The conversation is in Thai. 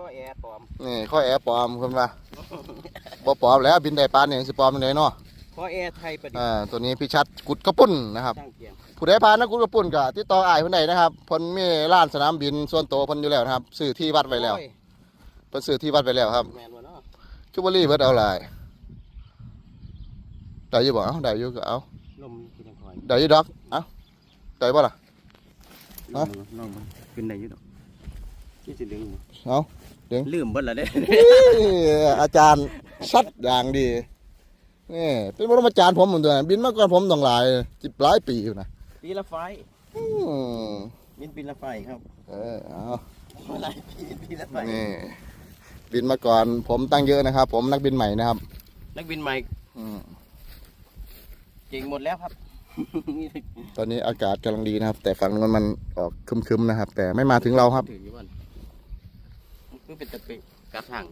ข้อแอร์ปลอมนี่ข้อแอร์ปลอมคุณว่าบ่ปลอมแล้วบินได้ปานนี่สิปลอมจังไดเนาะข้อแอร์ไทยประดิษฐ์อ่าตัวนี้พี่ชัดกุดกระปุ่นนะครับช่างเกียงผู้ใดพานนักกุดกระปุ่นก็ติดต่ออ้ายเพิ่นได้นะครับเพิ่นมีร้านสนามบินส่วนตัวเพิ่นอยู่แล้วนะครับซื้อที่วัดไว้แล้วโอ้ยเพิ่นซื้อที่วัดไว้แล้วครับแมนวะเนาะคิวบรี่เบิดเอาหลายได้อยู่บ่เอ้าได้อยู่ก็เอาลมกินยังคอยได้อยู่ดอกเอ้าได้บ่ล่ะลองมึงลองมึงขึ้นได้อยู่ดอก ที่จะดึงเอาลืมเบิดแล้วเด้อาจารย์ชัดอย่างดีนี่เป็นบรมาจารย์ผมเหมือนกันบินมาก่อนผมต้องหลายจิบหลายปีอยู่นะปีละไฟอืมบินปีละไฟครับ เออเอาเมื่อไรปีปีละไฟนี่บินมาก่อนผมตั้งเยอะนะครับ ผมนักบินใหม่นะครับ นักบินใหม่อืมเก่งหมดแล้วครับ ตอนนี้อากาศกำลังดีนะครับ แต่ฝั่งนู้นมันออกครึมๆนะครับ แต่ไม่มาถึงเราครับ คือเป็นตะเปะกลับทาง